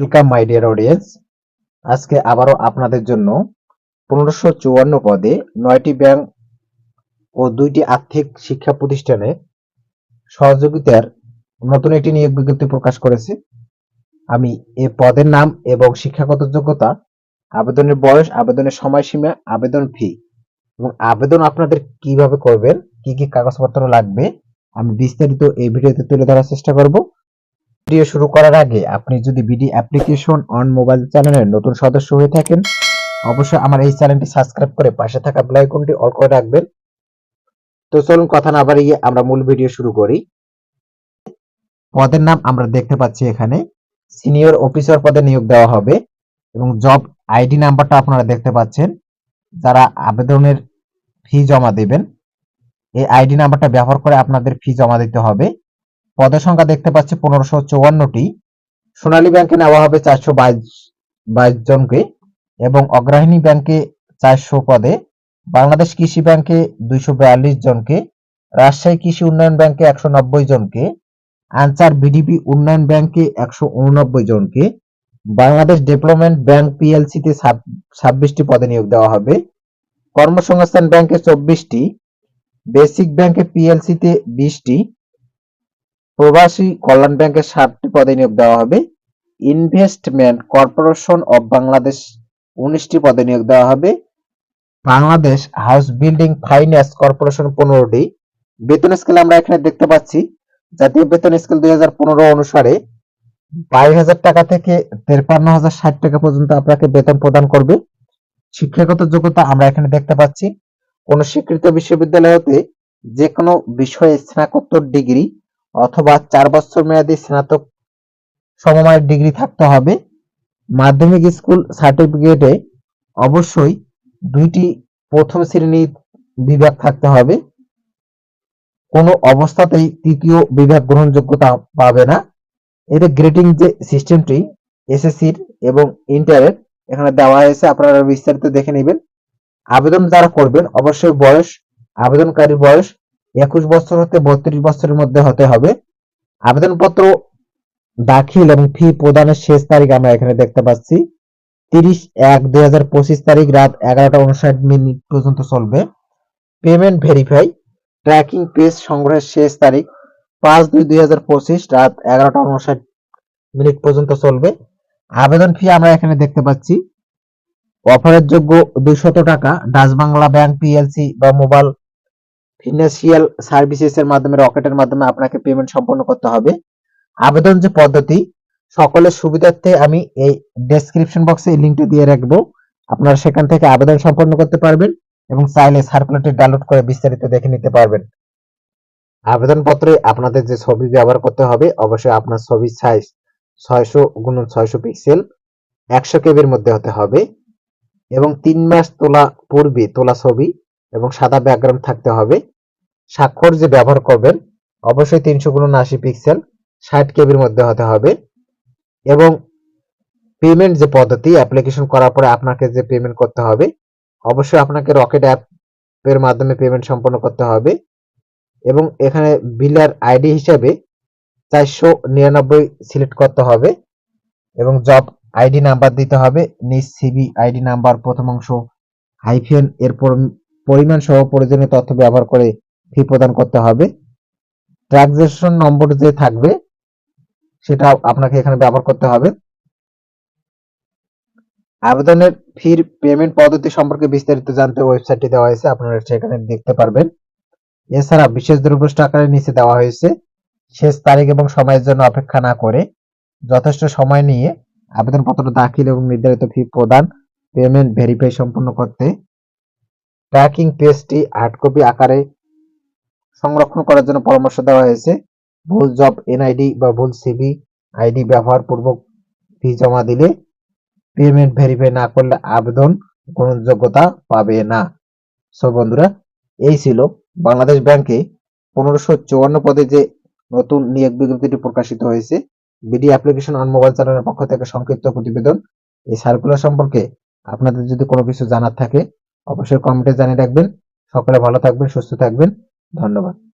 Welcome my dear audience আজকে আবারও আপনাদের জন্য পনেরোশো চুয়ান্ন পদে নয়টি ব্যাংক ও দুইটি আর্থিক শিক্ষা প্রতিষ্ঠানে সহযোগিতার নতুন একটি নিয়োগ বিজ্ঞপ্তি প্রকাশ করেছে। আমি এ পদের নাম এবং শিক্ষাগত যোগ্যতা, আবেদনের বয়স, আবেদনের সময়সীমা, আবেদন ফি এবং আবেদন আপনাদের কীভাবে করবেন, কি কি কাগজপত্র লাগবে, আমি বিস্তারিত এই ভিডিওতে তুলে ধরার চেষ্টা করব। ভিডিও শুরু করার আগে আপনি যদি বিডি অ্যাপ্লিকেশন অন মোবাইল চ্যানেলের নতুন সদস্য হয়ে থাকেন, অবশ্যই আমার এই চ্যানেলটি সাবস্ক্রাইব করে পাশে থাকা আইকনটি অল করে রাখবেন। তো চলুন কথা না বাড়িয়ে আমরা মূল ভিডিও শুরু করি। পদের নাম আমরা দেখতে পাচ্ছি এখানে। সিনিয়র অফিসার পদে নিয়োগ দেওয়া হবে এবং জব আইডি নাম্বারটা আপনারা দেখতে পাচ্ছেন। যারা আবেদনের ফি জমা দেবেন, এই আইডি নাম্বারটা ব্যবহার করে আপনাদের ফি জমা দিতে হবে। পদের সংখ্যা দেখতে পাচ্ছি পনেরোশো চৌয়ান্নটি। সোনালী ব্যাংকে নেওয়া হবে চারশো বাইশ বাইশ জনকে এবং অগ্রহিণী ব্যাংকে চারশো পদে। বাংলাদেশ কৃষি ব্যাংকে দুইশো বিয়াল্লিশ জনকে। রাজশাহী কৃষি উন্নয়ন ব্যাংকে একশো নব্বই জনকে। আনসার বিডিপি উন্নয়ন ব্যাংকে একশো উননব্বই জনকে। বাংলাদেশ ডেভেলপমেন্ট ব্যাংক পিএলসিতে ছাব্বিশটি পদে নিয়োগ দেওয়া হবে। কর্মসংস্থান ব্যাংকে চব্বিশটি, বেসিক ব্যাংকে পিএলসিতে বিশটি প্রবাসী কল্যাণ ব্যাংকের সাতটি পদে নিয়োগ দেওয়া হবে। ইনভেস্টমেন্ট কর্পোরেশন অব বাংলাদেশ উনিশটি পদে নিয়োগ দেওয়া হবে। Bangladesh house building finance corporation পনেরোটি। বেতন স্কেল আমরা এখানে দেখতে পাচ্ছি। জাতীয় বেতন স্কেল দুই হাজার পনেরো অনুসারে বাইশ হাজার টাকা থেকে তেরপান্ন হাজার ষাট টাকা পর্যন্ত আপনাকে বেতন প্রদান করবে। শিক্ষাগত যোগ্যতা আমরা এখানে দেখতে পাচ্ছি। কোন স্বীকৃত বিশ্ববিদ্যালয় হতে যে কোনো বিষয়ে স্নাতকোত্তর ডিগ্রি অথবা চার বছর মেয়াদী স্নাতক সমমানের ডিগ্রি থাকতে হবে। মাধ্যমিক স্কুল সার্টিফিকেটে অবশ্যই দুইটি প্রথম শ্রেণির বিভাগ থাকতে হবে। কোনো অবস্থাতেই তৃতীয় বিভাগ গ্রহণযোগ্যতা পাবে না। এতে গ্রেডিং যে সিস্টেমটি এসএসসির এবং ইন্টারের এখানে দেওয়া হয়েছে, আপনারা বিস্তারিত দেখে নেবেন। আবেদন যারা করবেন, অবশ্যই বয়স, আবেদনকারীর বয়স একুশ বছর হতে বত্রিশ বছরের মধ্যে হতে হবে। আবেদনপত্র দাখিল এবং ফি প্রদানের শেষ তারিখ আমরা এখানে দেখতে পাচ্ছি। তিরিশ এক দুই হাজার পঁচিশ তারিখ রাত এগারোটা উনষাট মিনিট পর্যন্ত চলবে। পেমেন্ট ভেরিফাই, ট্র্যাকিং পেজ সংগ্রহের শেষ তারিখ পাঁচ দুই দুই হাজার পঁচিশ রাত এগারোটা উনষাট মিনিট পর্যন্ত চলবে। আবেদন ফি আমরা এখানে দেখতে পাচ্ছি। অফারের যোগ্য দুইশত টাকা, ডাচ বাংলা ব্যাংক পিএলসি বা মোবাইল ফিনান্সিয়াল সার্ভিসেস এর মাধ্যমে রকেটের মাধ্যমে আপনাকে পেমেন্ট সম্পন্ন করতে হবে। আবেদন যে পদ্ধতি, সকলের সুবিধার্থে আমি এই ডেসক্রিপশন বক্সে লিঙ্কটা দিয়ে রাখব। আপনারা সেখান থেকে আবেদন সম্পন্ন করতে পারবেন এবং চাইলে সার্কুলেটর ডাউনলোড করে বিস্তারিত দেখে নিতে পারবেন। আবেদনপত্রে আপনাদের যে ছবি ব্যবহার করতে হবে, অবশ্যই আপনার ছবির সাইজ ছয়শো গুণন ছয়শো পিক্সেল একশো কেবির মধ্যে হতে হবে এবং তিন মাস তোলা পূর্বে তোলা ছবি এবং সাদা ব্যাকগ্রাউন্ড থাকতে হবে। স্বাক্ষর যে ব্যবহার করবেন, অবশ্যই তিনশো গুণন আশি পিক্সেল ষাট কেবির মধ্যে হতে হবে। এবং পেমেন্ট যে পদ্ধতি অ্যাপ্লিকেশন করার পরে আপনাকে যে পেমেন্ট করতে হবে, অবশ্যই আপনাকে রকেট অ্যাপ এর মাধ্যমে পেমেন্ট সম্পন্ন করতে হবে। এবং এখানে বিলার আইডি হিসাবে চারশো নিরানব্বই সিলেক্ট করতে হবে। এবং জব আইডি নাম্বার দিতে হবে। নিজ সিবি আইডি নাম্বার প্রথম অংশ হাইফেন এর পরিমাণ সহ প্রয়োজনীয় তথ্য ব্যবহার করে ফি প্রদান করতে হবে। ট্রানজেকশন নম্বর যে থাকবে, সেটা আপনাকে এখানে ব্যবহার করতে হবে। আবেদনের ফির পেমেন্ট পদ্ধতি সম্পর্কে বিস্তারিত জানতে ওয়েবসাইটটি দেওয়া হয়েছে, আপনারা সেখানে দেখতে পারবেন। এছাড়া বিশেষ দ্রব্যষ্ট আকারে নিচে দেওয়া হয়েছে। শেষ তারিখ এবং সময়ের জন্য অপেক্ষা না করে যথেষ্ট সময় নিয়ে আবেদনপত্র দাখিল এবং নির্ধারিত ফি প্রদান পেমেন্ট ভেরিফাই সম্পন্ন করতে ট্র্যাকিং পেজটি হার্ড কপি আকারে সংরক্ষণ করার জন্য পরামর্শ দেওয়া হয়েছে। ভুল জব এনআইডি বা ভুল সিবি আইডি ব্যবহার পূর্বক ফি জমা দিলে পেমেন্ট ভেরিফাই না করলে আবেদন গ্রহণযোগ্যতা পাবে না। সো বন্ধুরা, এই ছিল বাংলাদেশ ব্যাংকে পনেরোশো চুয়ান্ন পদে যে নতুন নিয়োগ বিজ্ঞপ্তিটি প্রকাশিত হয়েছে। বিডি অ্যাপ্লিকেশন অন মোবাইল চ্যানেলের পক্ষ থেকে সংক্ষিপ্ত প্রতিবেদন। এই সার্কুলার সম্পর্কে আপনাদের যদি কোনো কিছু জানার থাকে অবশ্যই কমেন্টে জানিয়ে রাখবেন। সকলে ভালো থাকবেন সুস্থ থাকবেন। ধন্যবাদ।